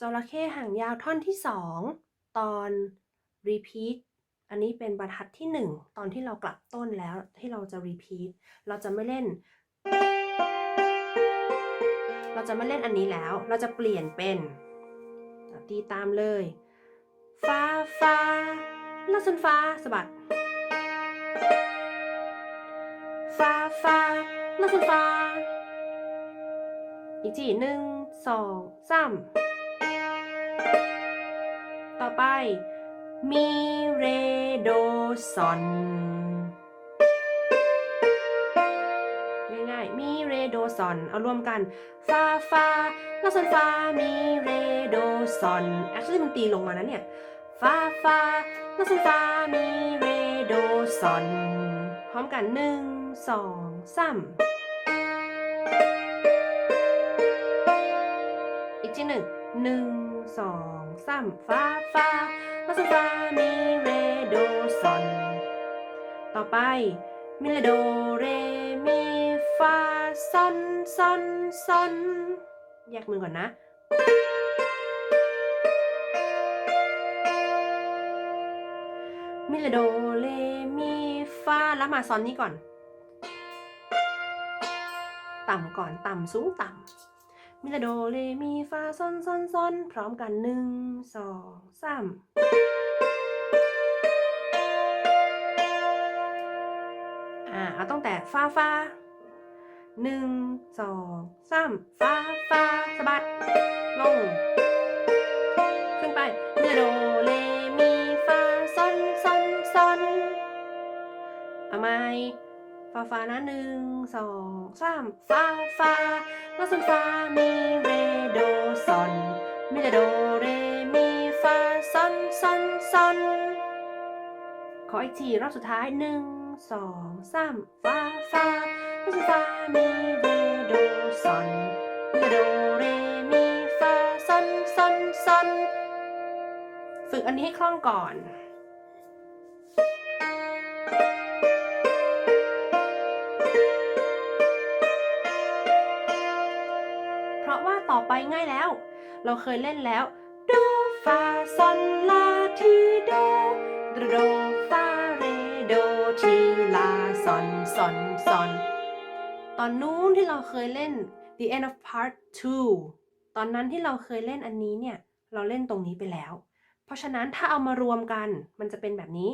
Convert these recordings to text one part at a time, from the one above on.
จระเข้หางยาวท่อนที่สองตอน repeat อันนี้เป็นบรรทัดที่หนึ่งตอนที่เรากลับต้นแล้วที่เราจะ repeat เราจะไม่เล่น เราจะไม่เล่นอันนี้แล้ว เราจะเปลี่ยนเป็นตีตามเลยฟ้าฟ้าลาสันฟ้าสะบัดฟ้าฟ้าลาสันฟ้าอีกทีหนึ่งสองสาม ต่อไป มีเรโดซอนง่ายๆมีเรโดซอนเอารวมกันฟาฟาลาซอนฟามีเรโดซอนแอคชั่นมันตีลงมานะเนี่ยฟาฟาลาซอนฟามีเรโดซอนพร้อมกันหนึ่งสองสามอีกทีหนึ่ง หนึ่งสองสามฟาฟาลาซอนฟามีเรโดซอน ต่อไปมิเลโดเรมีฟาซอนซอนซอนแยกมือก่อนนะมิเลโดเรมีฟาแล้วมาซอนนี้ก่อน ต่ำก่อนต่ำสูงต่ำ มิเลโดเรมีฟาซอนซอนซอนพร้อมกันหนึ่งสองสามอ่าเอาตั้งแต่ฟาฟาหนึ่งสองสามฟาฟาสะบัดลงขึ้นไปเมโดเลมีฟาซอนซอนซอนเอาไหมฟาฟานะหนึ่งสองสามฟาฟา ล้วซอนฟ้ามีเรโดซอนมิเลโดเรมีฟาซอนซอนซอนขออีกทีรอบสุดท้ายหนึ่งสองสามฟาฟาฟาฟามีเรโดซอนเรโดเรมีฟาซอนซอนซอนฝึกอันนี้ให้คล่องก่อน ต่อไปง่ายแล้ว เราเคยเล่นแล้วโดฟาซอนลาทีโดโดฟาเรโดทีลาซอนซอนซอนตอนนู้นที่เราเคยเล่น the end of part 2 ตอนนั้นที่เราเคยเล่นอันนี้เนี่ย เราเล่นตรงนี้ไปแล้ว เพราะฉะนั้นถ้าเอามารวมกันมันจะเป็นแบบนี้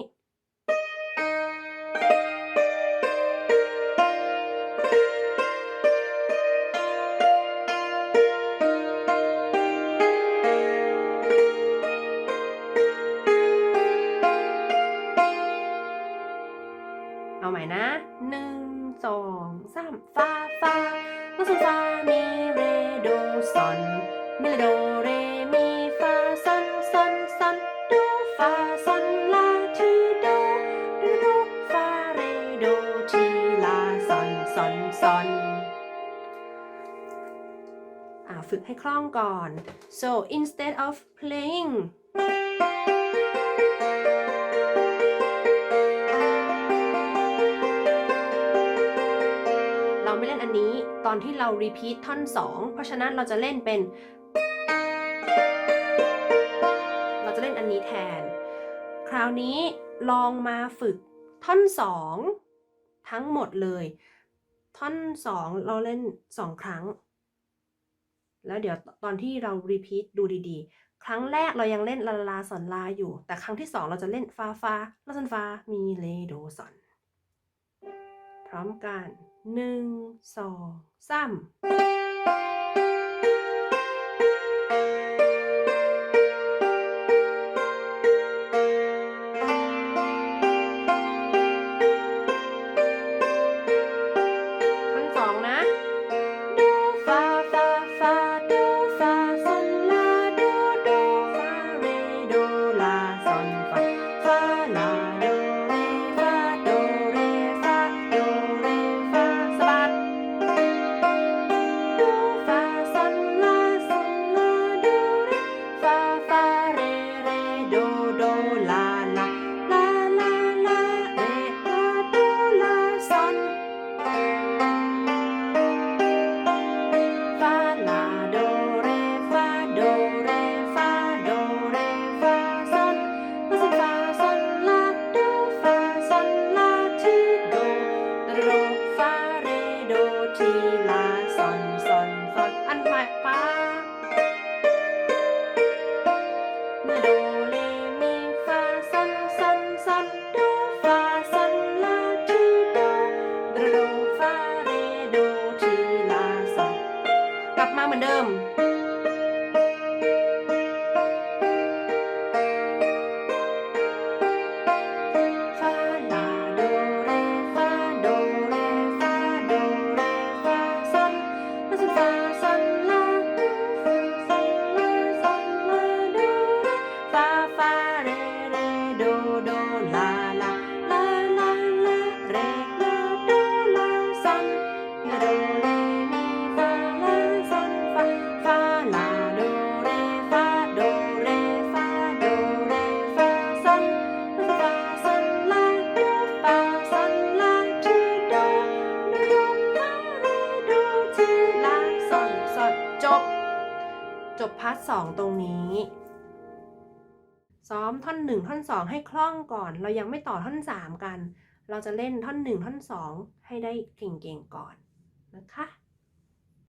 ม่นะหนึ่งสองสามฟาฟาลาซอฟามีเรโดซอนมิโดเรมีฟาซอนซอนซอนโดฟาซอนลาทีโดโดโดฟาเรโดทีลาซอนซอนซอนอ่าฝึกให้คล่องก่อน so instead of playing ตอนที่เรา repeat ท่อน 2 เพราะฉะนั้นเราจะเล่นเป็น เราจะเล่นอันนี้แทน คราวนี้ลองมาฝึกท่อน 2 ทั้งหมดเลย ท่อน 2 เราเล่น 2 ครั้ง แล้วเดี๋ยวตอนที่เรา repeat ดูดีๆ ครั้งแรกเรายังเล่นลาลาลาสอนลาอยู่ แต่ครั้งที่ 2 เราจะเล่นฟาฟาลาสันฟามีเลโดสอนพร้อมกัน หนึ่งสองสาม เหมือนเดิม 2 ตรงนี้ ซ้อมท่อน 1 ท่อน 2 ให้คล่องก่อน เรายังไม่ต่อท่อน 3 กัน เราจะเล่นท่อน 1 ท่อน 2 ให้ได้เก่งๆก่อนนะคะ